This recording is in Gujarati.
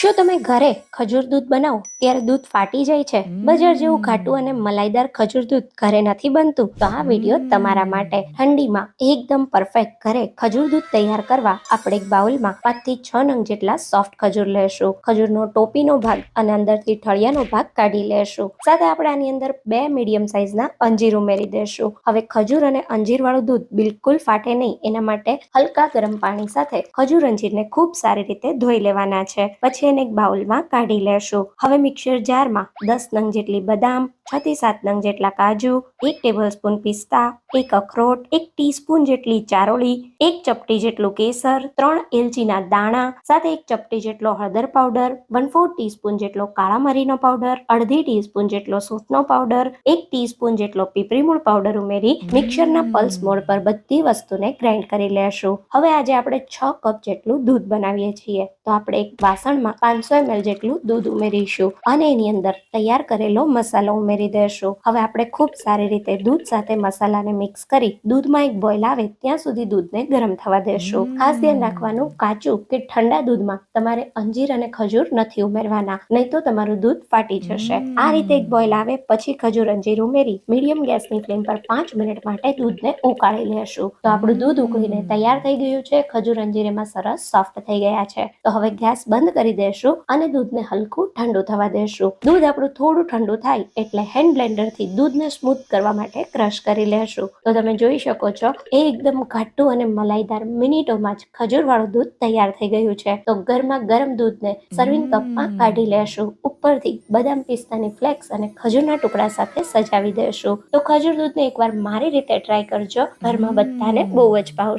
શું તમે ઘરે ખજૂર દૂધ બનાવો ત્યારે દૂધ ફાટી જાય છે. બજાર જેવું ઘાટું અને મલાઈદાર ખજૂર દૂધ ઘરે નથી બનતું. તો આ વીડિયો તમારા માટે ઠંડીમાં એકદમ પરફેક્ટ ઘરે ખજૂર દૂધ તૈયાર કરવા આપણે એક બાઉલમાં પાંચથી છ નંગ જેટલા સોફ્ટ ખજૂર લેશું. ખજૂરનો ટોપીનો ભાગ અને અંદરથી ઠળિયાનો ભાગ કાઢી લેશું. સાથે આપણે આની અંદર બે મીડિયમ સાઇઝના અંજીર ઉમેરી દેશું. હવે ખજૂર અને અંજીર વાળું દૂધ બિલકુલ ફાટે નહીં. એના માટે હલકા ગરમ પાણી સાથે ખજૂર અંજીરને ખૂબ સારી રીતે ધોઈ લેવાના છે. પછી એને એક બાઉલમાં કાઢી લેશું. હવે મિક્સર જારમાં દસ નંગ જેટલી બદામ છ થી સાત નંગ જેટલા કાજુ એક ટેબલ સ્પૂન પિસ્તા એક અખરોટ એક ટીસ્પૂન જેટલી ચારોળી એક ચપટી જેટલું કેસર ત્રણ એલચીના દાણા સાથે એક ચપટી જેટલો હળદર પાવડર વન ફોર ટીસ્પૂન જેટલો કાળા મરીનો પાવડર અડધી ટીસ્પૂન જેટલો સૂંઠનો પાવડર એક ટીસ્પૂન જેટલો પીપરી મૂળ પાવડર ઉમેરી મિક્સરના પલ્સ મોડ પર બધી વસ્તુને ગ્રાઇન્ડ કરી લેશું. હવે આજે આપણે છ કપ જેટલું દૂધ બનાવીએ છીએ. તો આપણે એક વાસણમાં પાંચસો એમએલ જેટલું દૂધ ઉમેરીશું અને એની અંદર તૈયાર કરેલો મસાલો ઉમેરી દેશું હવે આપણે ખૂબ સારી રીતે દૂધ સાથે મસાલાને મિક્સ કરી દૂધમાં એક બોઇલ આવે ત્યાં સુધી દૂધને ગરમ થવા દેશું. ખાસ ધ્યાન રાખવાનું કાચું કે ઠંડા દૂધમાં તમારે અંજીર અને ખજૂર નથી ઉમેરવાના નહીં તો તમારું દૂધ ફાટી જશે. આ રીતે એક બોઇલ આવે પછી ખજૂર અંજીર ઉમેરી મીડિયમ ગેસની ફ્લેમ પર પાંચ મિનિટ માટે દૂધને ઉકાળી લેશું. તો આપણું દૂધ ઉકળીને તૈયાર થઈ ગયું છે. ખજૂર અંજીર એમાં સરસ સોફ્ટ થઈ ગયા છે. તો હવે ગેસ બંધ કરી દેશું અને દૂધને હલકું ઠંડુ થવા દેશું. દૂધ આપણું થોડું ઠંડુ થાય એટલે હેન્ડ બ્લેન્ડરથી દૂધને સ્મૂથ કરવા માટે ક્રશ કરી લેશું. તો તમે જોઈ શકો છો એ એકદમ ઘાટું અને મલાઈદાર મિનિટોમાં જ ખજૂરવાળું દૂધ તૈયાર થઈ ગયું છે. તો ગરમા ગરમ દૂધને સર્વિંગ કપમાં કાઢી લેશું. ઉપરથી બદામ પિસ્તાની ફ્લેક્સ અને ખજૂરના ટુકડા સાથે સજાવી દેશું. તો ખજૂર દૂધને એકવાર મારી રીતે ટ્રાય કરજો. ઘરમાં બધાને બહુ જ ભાવશે.